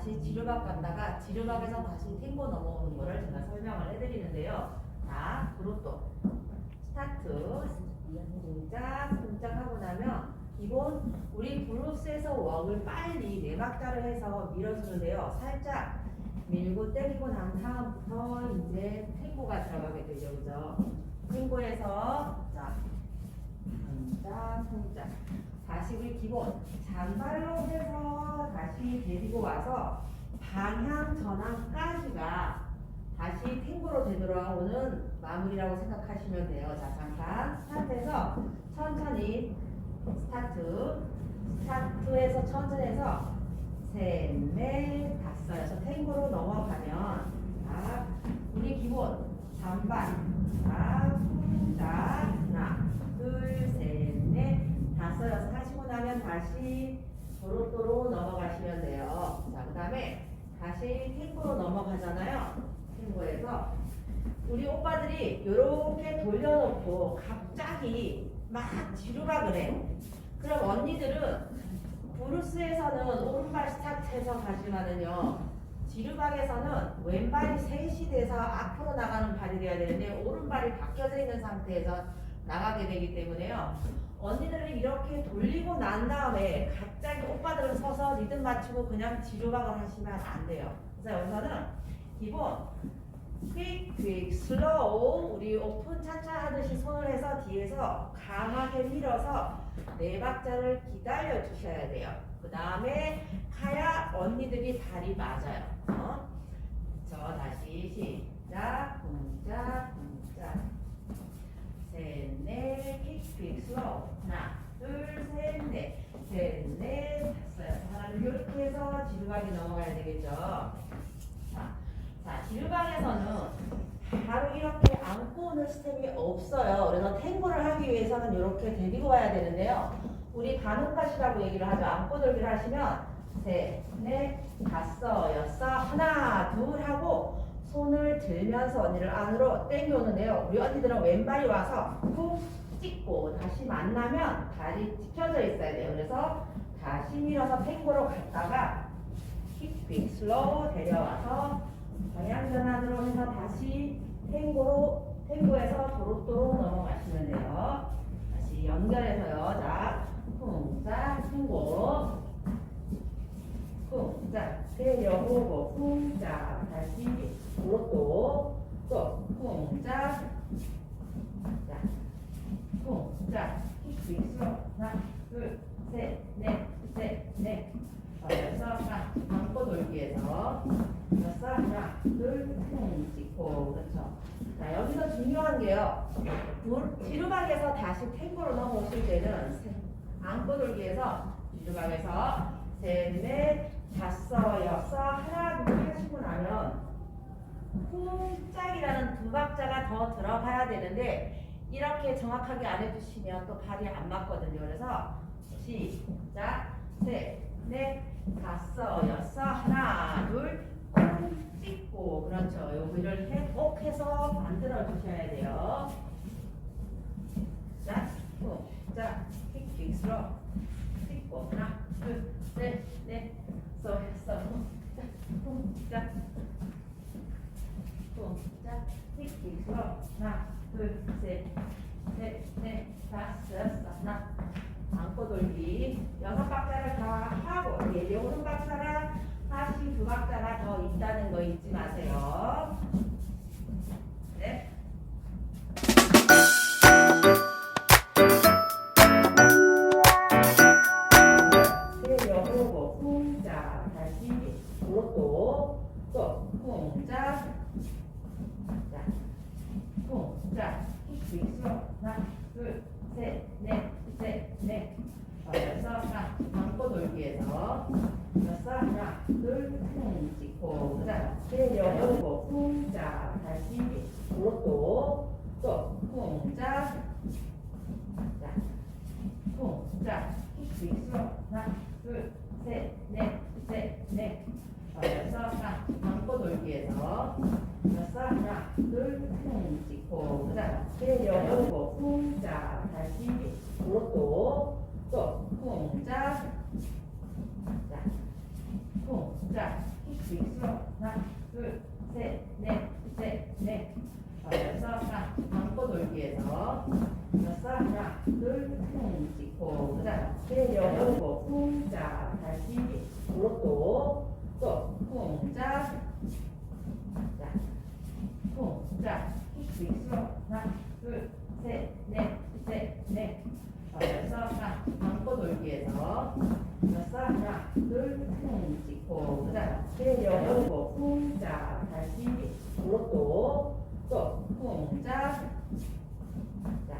다시 지르박 갔다가 지르박에서 다시 탱고 넘어오는 거를 제가 설명을 해드리는데요. 자, 그룹도 스타트 동작 동작 하고 나면 기본 우리 브루스에서 웍을 빨리 네 박자를 해서 밀어주는데요. 살짝 밀고 때리고 난 다음부터 이제 탱고가 들어가게 되죠, 그죠? 탱고에서 자 동작 동작 다시 우리 기본 잔발로 해서 다시 데리고 와서 방향 전환까지가 다시 탱고로 되돌아오는 마무리라고 생각하시면 돼요. 자 잠깐 스타트해서 천천히 스타트. 스타트에서 천천히 해서 셋 넷 다섯. 여섯 탱고로 넘어가면 자 우리 기본 잔발. 자 하나 둘셋넷 다섯 여섯 하시고 나면 다시 도로도로 넘어가시면 돼요. 자 그 다음에 다시 탱고로 넘어가잖아요. 탱고에서 우리 오빠들이 이렇게 돌려놓고 갑자기 막 지루박을 해. 그럼 언니들은 브루스에서는 오른발 스타트해서 가지만은요. 지루박에서는 왼발이 셋이 돼서 앞으로 나가는 발이 돼야 되는데 오른발이 바뀌어져 있는 상태에서 나가게 되기 때문에요. 언니들은 이렇게 돌리고 난 다음에 갑자기 오빠들은 서서 리듬 맞추고 그냥 지루박을 하시면 안 돼요. 그래서 여기서는 기본 퀵, 퀵, 슬로우 우리 오픈 차차 하듯이 손을 해서 뒤에서 강하게 밀어서 네 박자를 기다려 주셔야 돼요. 그 다음에 가야 언니들이 발이 맞아요. 어? 저 다시 시작, 동작, 동작. 셋, 넷, 퀵, 퀵, 슬로우. 하나, 둘, 셋, 넷. 셋, 넷, 다섯, 여섯. 하나를 이렇게 해서 지루하게 넘어가야 되겠죠. 자, 자, 지루방에서는 바로 이렇게 안고 오는 스텝이 없어요. 그래서 탱고를 하기 위해서는 이렇게 데리고 와야 되는데요. 우리 가능까지라고 얘기를 하죠. 안고 돌기를 하시면 셋, 넷, 다섯, 여섯, 하나, 둘 하고 손을 들면서 언니를 안으로 당겨오는데요. 우리 언니들은 왼발이 와서 푹 찍고 다시 만나면 발이 찍혀져 있어야 돼요. 그래서 다시 밀어서 탱고로 갔다가 킥빅 슬로우 데려와서 방향 전환으로 해서 다시 탱고로 탱고에서 도로도로 넘어가시면 돼요. 다시 연결해서요. 자, 쿵짝 탱고 쿵짝 데려오고 쿵짝 다시 도로도 또 쿵짝 자, 쿵짝 킥빅 슬로우 하나 둘셋넷셋넷. 여섯 하나 안고 돌기에서. 여섯 하나 둘셋 찍고. 그렇죠. 자 여기서 중요한 게요. 물- 지루박에서 다시 탱고로 넘어오실 때는 세- 안고 돌기에서 지루박에서 셋넷 하나 둘 하시고 나면 쿵짝이라는 두 박자가 더 들어가야 되는데 이렇게 정확하게 안 해주시면 또 발이 안 맞거든요 그래서 시작 셋 넷, 다섯, 여섯, 하나, 둘, 꾹 찍고 그렇죠. 여기를 해- 꼭 해서 만들어 주셔야 돼요. 자, 꾹, 자, 킥킥 슬로 찍고 하나, 둘, 셋, 넷, 다섯, 여섯, 자, 꾹, 자, 꾹, 자, 슬로 하나, 둘, 셋, 넷, 넷, 다섯, 여섯, 하나. 안고 돌기 여섯 박자를 다 하고 내려오는 박자가 다시 두 박자가 더 있다는 거 잊지 마세요. 네. 쿵짝 다시 그것도 또 쿵짝 자 쿵짝 킥 하나 둘 셋 넷 셋 넷. 여섯 하나 안고 돌기에서. 여섯 하나 둘셋 찍고. 그다음 내려오고 쿵짝 다시 그것도 또 쿵짝 자 쿵짝 킥 하나 둘 셋넷셋넷 여섯 하나 안고 돌기에서 여섯 하나 둘셋 찍고 그다음 내려오고 쿵짝 다시 그것도 또 쿵짝 자 쿵짝 빅스로 하나 둘셋넷셋넷. 여섯 자 방고 돌기에서 여섯 하나 둘쿵 찍고 그다음 내려오고 쿵짝 다시 무릎도 또 쿵짝 자 쿵짝 빅스로 하나 둘셋넷셋넷 여섯 자 방고 돌기에서 여섯 하나 둘쿵 찍고 그다음 내려오고 쿵짝 다시 무릎도 또 쿵짝 자.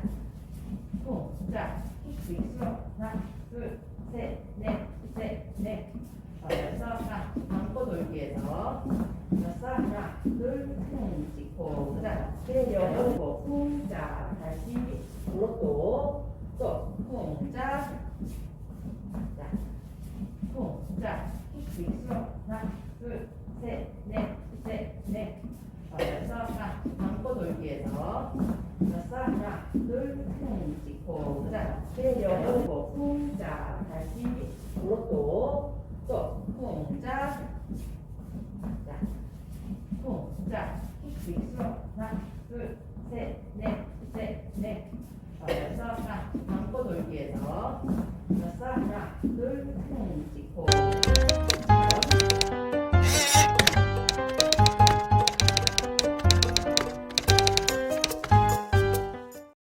쿵짝 빅스로 하나 둘셋넷셋넷. 여섯 자 방고 돌기에서 여섯 하나 둘쿵 찍고 그다음 내려오고 쿵짝 다시 무릎도 또. 쿵짝 자. 쿵짝 빅스로 하나 둘셋넷셋넷 여섯 자 방고 돌기에서 여섯 하나 둘쿵 찍고 그다음 내려오고 쿵짝 다시 무릎도 또 쿵짝 자 쿵짝 빅스로 하나 둘셋넷셋넷. 여섯 자 방고 돌기에서 여섯 하나